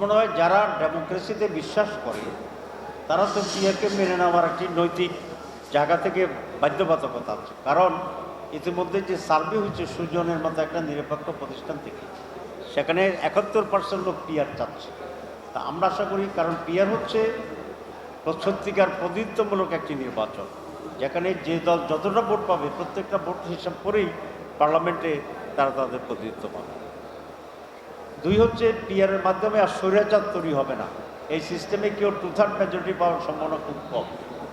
মনে হয় যারা ডেমোক্রেসিতে বিশ্বাস করে, তারা তো পিয়ারকে মেনে নেওয়ার একটি নৈতিক জায়গা থেকে বাধ্যবাধকতা আছে। কারণ ইতিমধ্যে যে সার্ভে হয়েছে সুজনের মতো একটা নিরপেক্ষ প্রতিষ্ঠান থেকে, সেখানে একাত্তর পার্সেন্ট লোক পিয়ার চাচ্ছে। তা আমরা আশা করি কারণ পিয়ার হচ্ছে সত্যিকার প্রতিনিধিত্বমূলক একটি নির্বাচন, যেখানে যে দল যতটা ভোট পাবে প্রত্যেকটা ভোট হিসাব করেই পার্লামেন্টে তারা তাদের প্রতিনিধিত্ব পাবে দুই হচ্ছে পিয়ারের মাধ্যমে আর স্বৈরাচার তৈরি হবে না। এই সিস্টেমে কেউ টু থার্ড মেজরিটি পাওয়ার সম্ভাবনা খুব কম।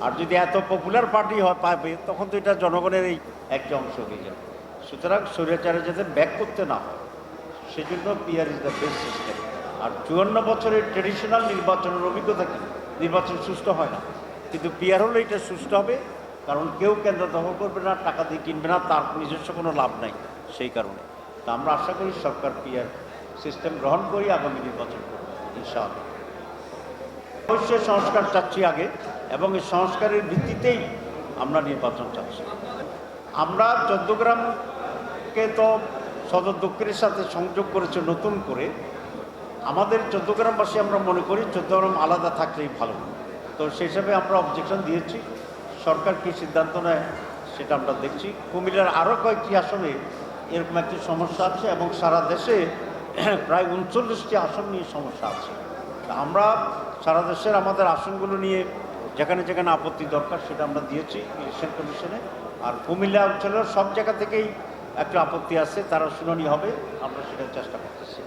আর যদি এত পপুলার পার্টি হয়, পাবে, তখন তো এটা জনগণের এই একটি অংশ হয়ে যাবে। সুতরাং স্বৈরাচারে যাতে ব্যাক করতে না হয়, সেজন্য peer is the best system আর চুয়ান্ন বছরের ট্রেডিশনাল নির্বাচনের অভিজ্ঞতা কি? নির্বাচন সুষ্ঠু হয় না। কিন্তু পিয়ার হলে এটা সুষ্ঠু হবে, কারণ কেউ কেন্দ্র দখল করবে না, টাকা দিয়ে কিনবে না, তার নিজস্ব কোনো লাভ নাই সেই কারণে। তা আমরা আশা করি সরকার পিয়ার সিস্টেম গ্রহণ করি, আগামী নির্বাচন করবে, ইনশাআল্লাহ। অবশ্যই সংস্কার চাচ্ছি আগে, এবং এই সংস্কারের ভিত্তিতেই আমরা নির্বাচন চাচ্ছি। আমরা চোদ্দগ্রামকে তো সদর দক্ষিণের সাথে সংযোগ করেছে নতুন করে। আমাদের চোদ্দগ্রামবাসী আমরা মনে করি চোদ্দগ্রাম আলাদা থাকলেই ভালো। তো সেই হিসাবে আমরা অবজেকশন দিয়েছি। সরকার কী সিদ্ধান্ত নেয় সেটা আমরা দেখছি। কুমিল্লার আরও কয়েকটি আসনে এরকম একটি সমস্যা আছে, এবং সারা দেশে প্রায় উনচল্লিশটি আসন নিয়ে সমস্যা আছে। আমরা সারা দেশের আমাদের আসনগুলো নিয়ে যেখানে যেখানে আপত্তি দরকার সেটা আমরা দিয়েছি ইলেকশন কমিশনে। আর কুমিল্লা অঞ্চলের সব জায়গা থেকেই একটা আপত্তি আছে তারা শুনানি হবে, আমরা সেটার চেষ্টা করতেছি।